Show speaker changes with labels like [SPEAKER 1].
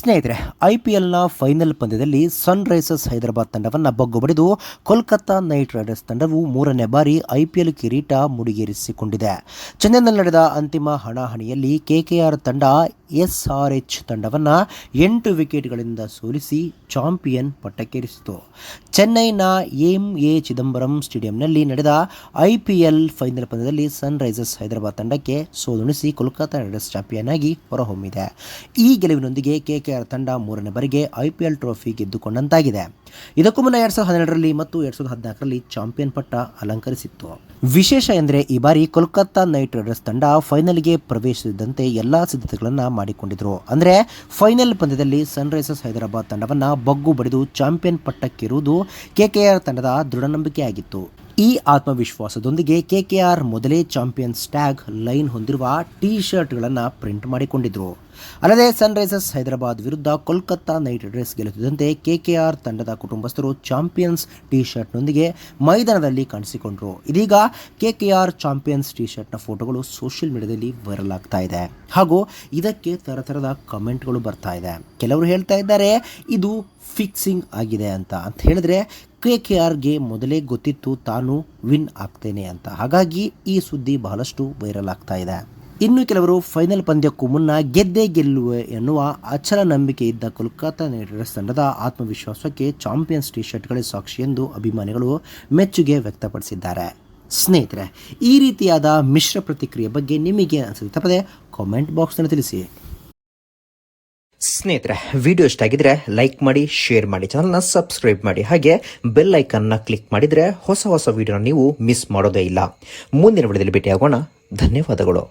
[SPEAKER 1] ಸ್ನೇಹಿತರೆ I P ಎಲ್ನ final ಪಂದ್ಯದಲ್ಲಿ ಸನ್ರೈಸರ್ಸ್ ಹೈದರಾಬಾದ್ ತಂಡವನ್ನು ಬಗ್ಗು ಬಡಿದು ಕೋಲ್ಕತ್ತಾ ನೈಟ್ ರೈಡರ್ಸ್ ತಂಡವು ಮೂರನೇ ಬಾರಿ ಐ ಪಿ ಎಲ್ ಕಿರೀಟ ಮುಡಿಗೇರಿಸಿಕೊಂಡಿದೆ. ಚೆನ್ನೈನಲ್ಲಿ ನಡೆದ ಅಂತಿಮ ಹಣಾಹಣಿಯಲ್ಲಿ ಕೆಕೆಆರ್ ತಂಡ ಎಸ್ ಆರ್ ಎಚ್ ತಂಡವನ್ನು ಎಂಟು ವಿಕೆಟ್ಗಳಿಂದ ಸೋಲಿಸಿ ಚಾಂಪಿಯನ್ ಪಟ್ಟಕ್ಕೇರಿಸಿತು. ಚೆನ್ನೈನ ಎಂ ಎ ಚಿದಂಬರಂ ಸ್ಟೇಡಿಯಂನಲ್ಲಿ ನಡೆದ ಐ ಪಿ ಎಲ್ ಫೈನಲ್ ಪಂದ್ಯದಲ್ಲಿ ಸನ್ರೈಸರ್ಸ್ ಹೈದರಾಬಾದ್ ತಂಡಕ್ಕೆ ಸೋಲುಣಿಸಿ ಕೋಲ್ಕತ್ತಾ ರೈಡರ್ಸ್ ಚಾಂಪಿಯನ್ ಆಗಿ ಹೊರಹೊಮ್ಮಿದೆ. ಈ ಗೆಲುವಿನೊಂದಿಗೆ ಕೆ ಕೆ ಆರ್ ತಂಡ ಮೂರನೇ ಬಾರಿಗೆ ಐ ಪಿ ಎಲ್ ಟ್ರೋಫಿ ಗೆದ್ದುಕೊಂಡಂತಾಗಿದೆ. ಇದಕ್ಕೂ ಮುನ್ನ ಎರಡ್ ಸಾವಿರದ ಹನ್ನೆರಡರಲ್ಲಿ ಮತ್ತು ಎರಡ್ ಸಾವಿರದ ಹದಿನಾಲ್ಕರಲ್ಲಿ ಚಾಂಪಿಯನ್ ಪಟ್ಟ ಅಲಂಕರಿಸಿತ್ತು. ವಿಶೇಷ ಎಂದರೆ ಈ ಬಾರಿ ಕೋಲ್ಕತ್ತಾ ನೈಟ್ ರೈಡರ್ಸ್ ತಂಡ ಫೈನಲ್ಗೆ ಪ್ರವೇಶಿಸಿದಂತೆ ಎಲ್ಲಾ ಸಿದ್ಧತೆಗಳನ್ನು ಮಾಡಿಕೊಂಡಿದ್ರು. ಅಂದರೆ, ಫೈನಲ್ ಪಂದ್ಯದಲ್ಲಿ ಸನ್ರೈಸರ್ಸ್ ಹೈದರಾಬಾದ್ ತಂಡವನ್ನು ಬಗ್ಗು ಬಡಿದು ಚಾಂಪಿಯನ್ ಪಟ್ಟಕ್ಕಿರುವುದು ಕೆಕೆಆರ್ ತಂಡದ ದೃಢ ನಂಬಿಕೆಯಾಗಿತ್ತು ಈ ಆತ್ಮವಿಶ್ವಾಸದೊಂದಿಗೆ ಕೆಕೆಆರ್ ಮೊದಲೇ ಚಾಂಪಿಯನ್ಸ್ ಟ್ಯಾಗ್ ಲೈನ್ ಹೊಂದಿರುವ ಟೀ ಶರ್ಟ್ಗಳನ್ನು ಪ್ರಿಂಟ್ ಮಾಡಿಕೊಂಡಿದ್ರು. ಅಲ್ಲದೆ ಸನ್ ರೈಸರ್ಸ್ ಹೈದರಾಬಾದ್ ವಿರುದ್ಧ ಕೋಲ್ಕತ್ತಾ ನೈಟ್ ರೈಡರ್ಸ್ ಗೆಲ್ಲುತ್ತಿದ್ದಂತೆ ಕೆಕೆಆರ್ ತಂಡದ ಕುಟುಂಬಸ್ಥರು ಚಾಂಪಿಯನ್ಸ್ ಟಿ ಶರ್ಟ್ನೊಂದಿಗೆ ಮೈದಾನದಲ್ಲಿ ಕಾಣಿಸಿಕೊಂಡರು. ಇದೀಗ ಕೆಕೆಆರ್ ಚಾಂಪಿಯನ್ಸ್ ಟಿ ಶರ್ಟ್ನ ಫೋಟೋಗಳು ಸೋಷಿಯಲ್ ಮೀಡಿಯಾದಲ್ಲಿ ವೈರಲ್ ಆಗ್ತಾ ಇದೆ. ಹಾಗೂ ಇದಕ್ಕೆ ತರತರದ ಕಮೆಂಟ್ಗಳು ಬರ್ತಾ ಇದೆ. ಕೆಲವರು ಹೇಳ್ತಾ ಇದ್ದಾರೆ, ಇದು ಫಿಕ್ಸಿಂಗ್ ಆಗಿದೆ ಅಂತ. ಅಂತ ಹೇಳಿದ್ರೆ ಕೆ ಕೆ ಆರ್ಗೆ ಮೊದಲೇ ಗೊತ್ತಿತ್ತು, ತಾನು ವಿನ್ ಆಗ್ತೇನೆ ಅಂತ. ಹಾಗಾಗಿ ಈ ಸುದ್ದಿ ಬಹಳಷ್ಟು ವೈರಲ್ ಆಗ್ತಾ ಇದೆ. ಇನ್ನು ಕೆಲವರು ಫೈನಲ್ ಪಂದ್ಯಕ್ಕೂ ಮುನ್ನ ಗೆದ್ದೇ ಗೆಲ್ಲುವೆ ಎನ್ನುವ ಅಚಲ ನಂಬಿಕೆ ಇದ್ದ ಕೋಲ್ಕತ್ತಾ ನೈಟ್ ರೈಡರ್ಸ್ ತಂಡದ ಆತ್ಮವಿಶ್ವಾಸಕ್ಕೆ ಚಾಂಪಿಯನ್ಸ್ ಟಿ ಶರ್ಟ್ಗಳೇ ಸಾಕ್ಷಿ ಎಂದು ಅಭಿಮಾನಿಗಳು ಮೆಚ್ಚುಗೆ ವ್ಯಕ್ತಪಡಿಸಿದ್ದಾರೆ. ಸ್ನೇಹಿತರೆ, ಈ ರೀತಿಯಾದ ಮಿಶ್ರ ಪ್ರತಿಕ್ರಿಯೆ ಬಗ್ಗೆ ನಿಮಗೆ ಅನಿಸುತ್ತೆ ತಪ್ಪದೆ ಕಾಮೆಂಟ್ ಬಾಕ್ಸ್ನಲ್ಲಿ ತಿಳಿಸಿ. ಸ್ನೇಹಿತರೆ ವಿಡಿಯೋ ಇಷ್ಟ ಆಗಿದ್ರೆ ಲೈಕ್ ಮಾಡಿ ಶೇರ್ ಮಾಡಿ ಚಾನಲ್ನ ಸಬ್ಸ್ಕ್ರೈಬ್ ಮಾಡಿ, ಹಾಗೆ ಬೆಲ್ ಐಕನ್ನ ಕ್ಲಿಕ್ ಮಾಡಿದ್ರೆ ಹೊಸ ಹೊಸ ವಿಡಿಯೋನ ನೀವು ಮಿಸ್ ಮಾಡೋದೇ ಇಲ್ಲ. ಮುಂದಿನ ವಿಡಿಯೋದಲ್ಲಿ ಭೇಟಿಯಾಗೋಣ. ಧನ್ಯವಾದಗಳು.